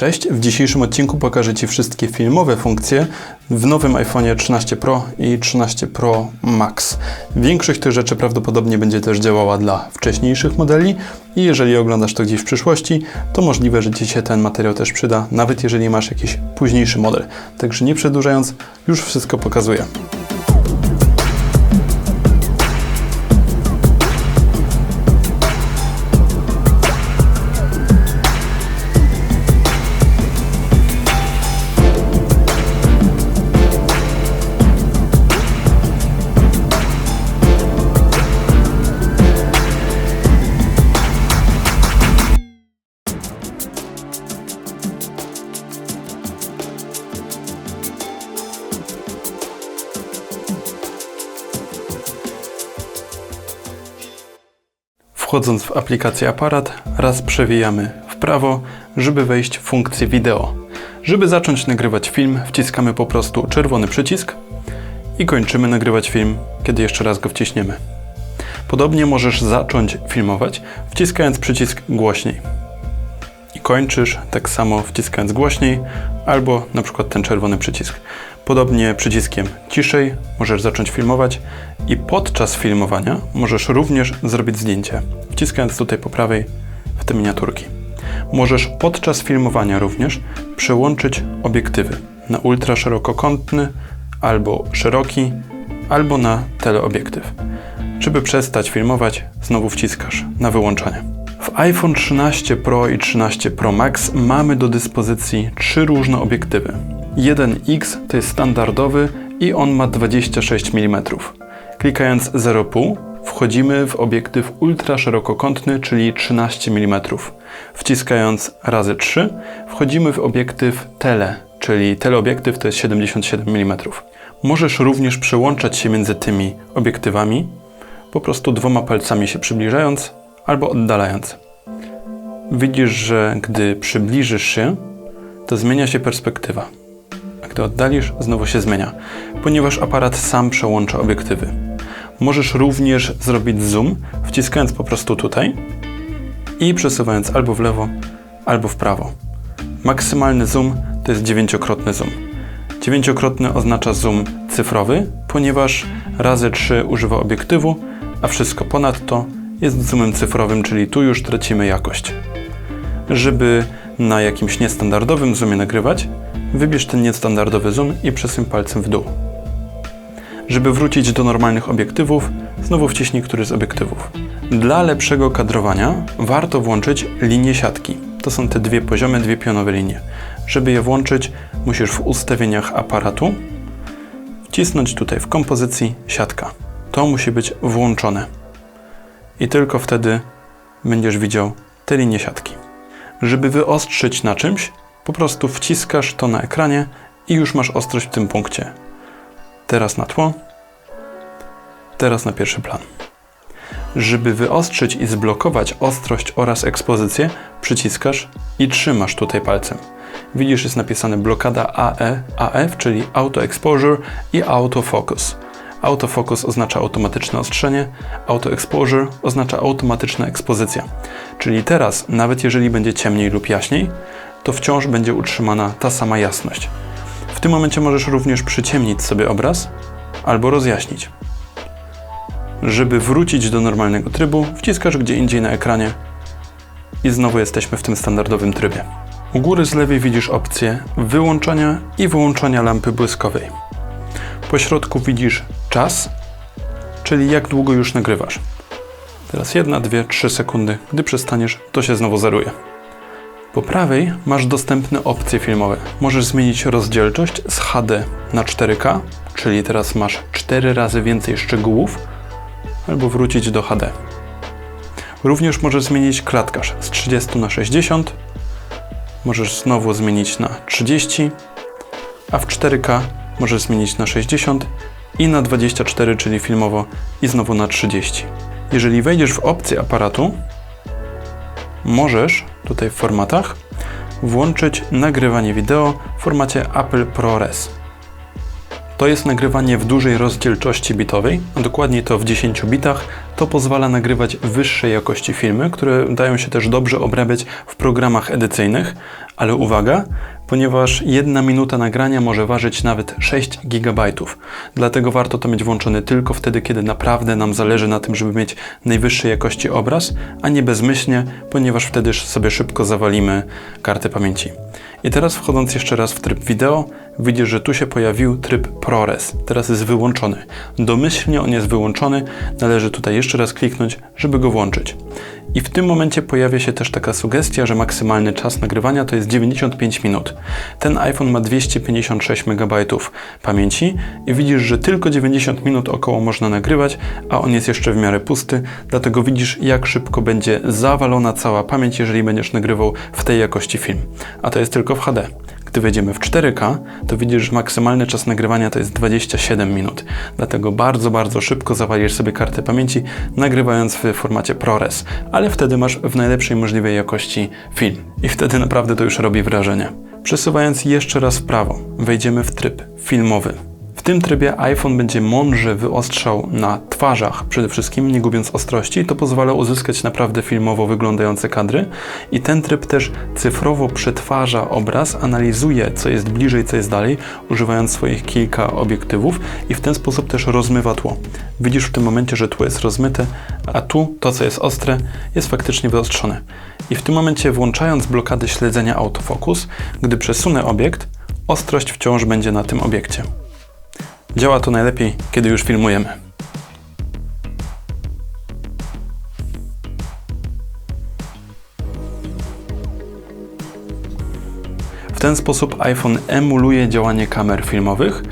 Cześć, w dzisiejszym odcinku pokażę Ci wszystkie filmowe funkcje w nowym iPhone 13 Pro i 13 Pro Max. Większość tych rzeczy prawdopodobnie będzie też działała dla wcześniejszych modeli i jeżeli oglądasz to gdzieś w przyszłości, to możliwe, że Ci się ten materiał też przyda, nawet jeżeli masz jakiś późniejszy model. Także nie przedłużając, już wszystko pokazuję. Wchodząc w aplikację aparat, raz przewijamy w prawo, żeby wejść w funkcję wideo. Żeby zacząć nagrywać film, wciskamy po prostu czerwony przycisk i kończymy nagrywać film, kiedy jeszcze raz go wciśniemy. Podobnie możesz zacząć filmować, wciskając przycisk głośniej. I kończysz tak samo wciskając głośniej, albo na przykład ten czerwony przycisk. Podobnie przyciskiem ciszej możesz zacząć filmować i podczas filmowania możesz również zrobić zdjęcie, wciskając tutaj po prawej w te miniaturki. Możesz podczas filmowania również przełączyć obiektywy na ultraszerokokątny albo szeroki, albo na teleobiektyw. Żeby przestać filmować, znowu wciskasz na wyłączanie. W iPhone 13 Pro i 13 Pro Max mamy do dyspozycji trzy różne obiektywy. 1X to jest standardowy i on ma 26 mm. Klikając 0,5 wchodzimy w obiektyw ultraszerokokątny, czyli 13 mm. Wciskając razy 3 wchodzimy w obiektyw tele, czyli teleobiektyw to jest 77 mm. Możesz również przełączać się między tymi obiektywami, po prostu dwoma palcami się przybliżając albo oddalając. Widzisz, że gdy przybliżysz się, to zmienia się perspektywa. A gdy oddalisz, znowu się zmienia, ponieważ aparat sam przełącza obiektywy. Możesz również zrobić zoom, wciskając po prostu tutaj i przesuwając albo w lewo, albo w prawo. Maksymalny zoom to jest dziewięciokrotny zoom. Dziewięciokrotny oznacza zoom cyfrowy, ponieważ razy 3 używa obiektywu, a wszystko ponadto jest zoomem cyfrowym, czyli tu już tracimy jakość. Żeby na jakimś niestandardowym zoomie nagrywać, wybierz ten niestandardowy zoom i przesuń palcem w dół. Żeby wrócić do normalnych obiektywów, znowu wciśnij któryś z obiektywów. Dla lepszego kadrowania warto włączyć linię siatki. To są te dwie poziome, dwie pionowe linie. Żeby je włączyć, musisz w ustawieniach aparatu wcisnąć tutaj w kompozycji siatka. To musi być włączone. I tylko wtedy będziesz widział te linie siatki. Żeby wyostrzyć na czymś, po prostu wciskasz to na ekranie i już masz ostrość w tym punkcie. Teraz na tło, teraz na pierwszy plan. Żeby wyostrzyć i zblokować ostrość oraz ekspozycję, przyciskasz i trzymasz tutaj palcem. Widzisz, jest napisane blokada AE, AF, czyli Auto Exposure i Auto Focus. Autofocus oznacza automatyczne ostrzenie, Auto Exposure oznacza automatyczna ekspozycja. Czyli teraz, nawet jeżeli będzie ciemniej lub jaśniej, to wciąż będzie utrzymana ta sama jasność. W tym momencie możesz również przyciemnić sobie obraz albo rozjaśnić. Żeby wrócić do normalnego trybu, wciskasz gdzie indziej na ekranie i znowu jesteśmy w tym standardowym trybie. U góry z lewej widzisz opcję wyłączania i wyłączania lampy błyskowej. Po środku widzisz czas, czyli jak długo już nagrywasz. Teraz jedna, dwie, trzy sekundy. Gdy przestaniesz, to się znowu zeruje. Po prawej masz dostępne opcje filmowe. Możesz zmienić rozdzielczość z HD na 4K, czyli teraz masz 4 razy więcej szczegółów, albo wrócić do HD. Również możesz zmienić klatkarz z 30 na 60, możesz znowu zmienić na 30, a w 4K możesz zmienić na 60 i na 24, czyli filmowo, i znowu na 30. Jeżeli wejdziesz w opcję aparatu, możesz tutaj w formatach włączyć nagrywanie wideo w formacie Apple ProRes. To jest nagrywanie w dużej rozdzielczości bitowej, a dokładniej to w 10 bitach. To pozwala nagrywać wyższej jakości filmy, które dają się też dobrze obrabiać w programach edycyjnych, ale uwaga, ponieważ jedna minuta nagrania może ważyć nawet 6 GB. Dlatego warto to mieć włączone tylko wtedy, kiedy naprawdę nam zależy na tym, żeby mieć najwyższej jakości obraz, a nie bezmyślnie, ponieważ wtedy sobie szybko zawalimy kartę pamięci. I teraz wchodząc jeszcze raz w tryb wideo, widzisz, że tu się pojawił tryb ProRes. Teraz jest wyłączony. Domyślnie on jest wyłączony, należy tutaj jeszcze raz kliknąć, żeby go włączyć. I w tym momencie pojawia się też taka sugestia, że maksymalny czas nagrywania to jest 95 minut. Ten iPhone ma 256 MB pamięci i widzisz, że tylko 90 minut około można nagrywać, a on jest jeszcze w miarę pusty, dlatego widzisz jak szybko będzie zawalona cała pamięć, jeżeli będziesz nagrywał w tej jakości film. A to jest tylko w HD. Gdy wejdziemy w 4K, to widzisz, że maksymalny czas nagrywania to jest 27 minut. Dlatego bardzo, bardzo szybko zawalisz sobie kartę pamięci, nagrywając w formacie ProRes, ale wtedy masz w najlepszej możliwej jakości film. I wtedy naprawdę to już robi wrażenie. Przesuwając jeszcze raz w prawo, wejdziemy w tryb filmowy. Tym trybie iPhone będzie mądrze wyostrzał na twarzach przede wszystkim, nie gubiąc ostrości. To pozwala uzyskać naprawdę filmowo wyglądające kadry. I ten tryb też cyfrowo przetwarza obraz, analizuje co jest bliżej, co jest dalej, używając swoich kilka obiektywów i w ten sposób też rozmywa tło. Widzisz w tym momencie, że tło jest rozmyte, a tu to, co jest ostre, jest faktycznie wyostrzone. I w tym momencie włączając blokadę śledzenia autofocus, gdy przesunę obiekt, ostrość wciąż będzie na tym obiekcie. Działa to najlepiej, kiedy już filmujemy. W ten sposób iPhone emuluje działanie kamer filmowych,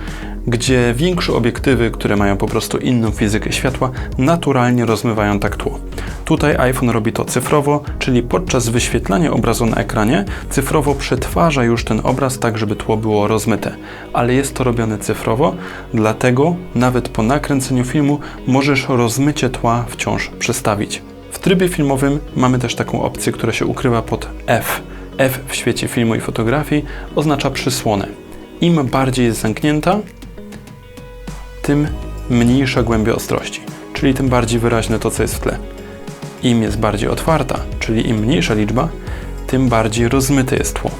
gdzie większe obiektywy, które mają po prostu inną fizykę światła, naturalnie rozmywają tak tło. Tutaj iPhone robi to cyfrowo, czyli podczas wyświetlania obrazu na ekranie cyfrowo przetwarza już ten obraz tak, żeby tło było rozmyte. Ale jest to robione cyfrowo, dlatego nawet po nakręceniu filmu możesz rozmycie tła wciąż przestawić. W trybie filmowym mamy też taką opcję, która się ukrywa pod F. F w świecie filmu i fotografii oznacza przysłonę. Im bardziej jest zamknięta, tym mniejsza głębia ostrości, czyli tym bardziej wyraźne to, co jest w tle. Im jest bardziej otwarta, czyli im mniejsza liczba, tym bardziej rozmyte jest tło.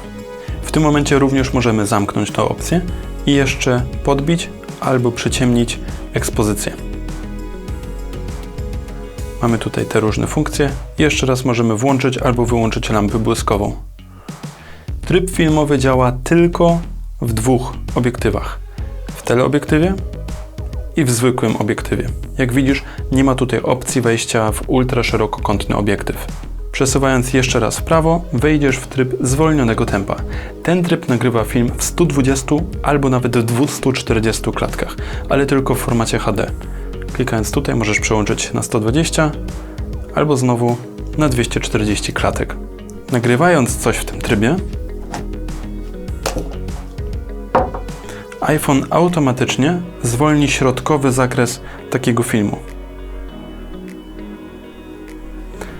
W tym momencie również możemy zamknąć tę opcję i jeszcze podbić albo przyciemnić ekspozycję. Mamy tutaj te różne funkcje. Jeszcze raz możemy włączyć albo wyłączyć lampę błyskową. Tryb filmowy działa tylko w dwóch obiektywach. W teleobiektywie i w zwykłym obiektywie. Jak widzisz, nie ma tutaj opcji wejścia w ultra szerokokątny obiektyw. Przesuwając jeszcze raz w prawo, wejdziesz w tryb zwolnionego tempa. Ten tryb nagrywa film w 120 albo nawet w 240 klatkach, ale tylko w formacie HD. Klikając tutaj możesz przełączyć na 120 albo znowu na 240 klatek. Nagrywając coś w tym trybie, iPhone automatycznie zwolni środkowy zakres takiego filmu.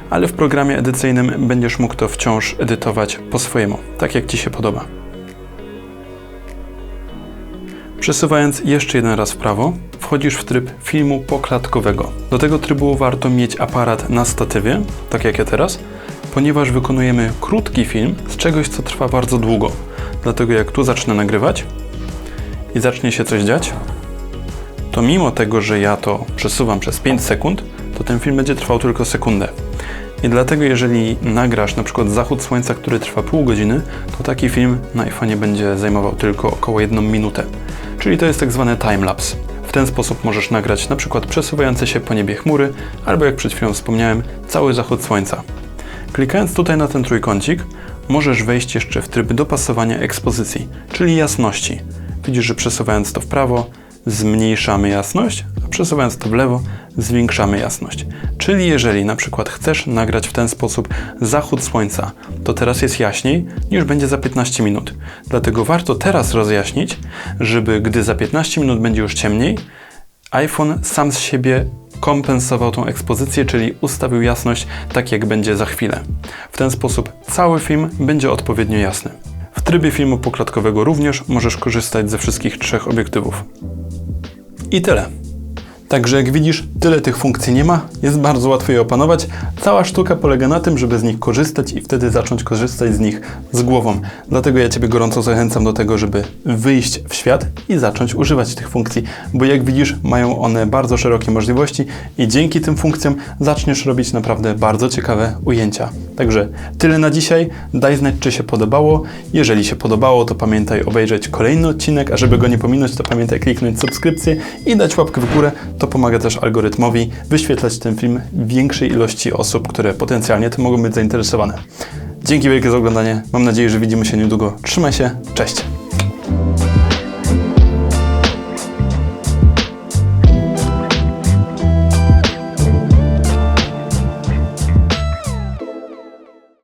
Ale w programie edycyjnym będziesz mógł to wciąż edytować po swojemu, tak jak Ci się podoba. Przesuwając jeszcze jeden raz w prawo, wchodzisz w tryb filmu poklatkowego. Do tego trybu warto mieć aparat na statywie, tak jak ja teraz, ponieważ wykonujemy krótki film z czegoś, co trwa bardzo długo. Dlatego jak tu zacznę nagrywać, i zacznie się coś dziać, to mimo tego, że ja to przesuwam przez 5 sekund, to ten film będzie trwał tylko sekundę. I dlatego, jeżeli nagrasz na przykład zachód słońca, który trwa pół godziny, to taki film na iPhone będzie zajmował tylko około 1 minutę. Czyli to jest tak zwany timelapse. W ten sposób możesz nagrać na przykład przesuwające się po niebie chmury, albo jak przed chwilą wspomniałem, cały zachód słońca. Klikając tutaj na ten trójkącik, możesz wejść jeszcze w tryb dopasowania ekspozycji, czyli jasności. Widzisz, że przesuwając to w prawo zmniejszamy jasność, a przesuwając to w lewo zwiększamy jasność. Czyli jeżeli na przykład chcesz nagrać w ten sposób zachód słońca, to teraz jest jaśniej niż będzie za 15 minut. Dlatego warto teraz rozjaśnić, żeby gdy za 15 minut będzie już ciemniej, iPhone sam z siebie kompensował tą ekspozycję, czyli ustawił jasność tak jak będzie za chwilę. W ten sposób cały film będzie odpowiednio jasny trybie filmu poklatkowego również możesz korzystać ze wszystkich trzech obiektywów. I tyle. Także jak widzisz, tyle tych funkcji nie ma, jest bardzo łatwo je opanować. Cała sztuka polega na tym, żeby z nich korzystać i wtedy zacząć korzystać z nich z głową. Dlatego ja Ciebie gorąco zachęcam do tego, żeby wyjść w świat i zacząć używać tych funkcji, bo jak widzisz, mają one bardzo szerokie możliwości i dzięki tym funkcjom zaczniesz robić naprawdę bardzo ciekawe ujęcia. Także tyle na dzisiaj. Daj znać, czy się podobało. Jeżeli się podobało, to pamiętaj obejrzeć kolejny odcinek, a żeby go nie pominąć, to pamiętaj kliknąć subskrypcję i dać łapkę w górę. To pomaga też algorytmowi wyświetlać ten film większej ilości osób, które potencjalnie tym mogą być zainteresowane. Dzięki wielkie za oglądanie. Mam nadzieję, że widzimy się niedługo. Trzymaj się. Cześć.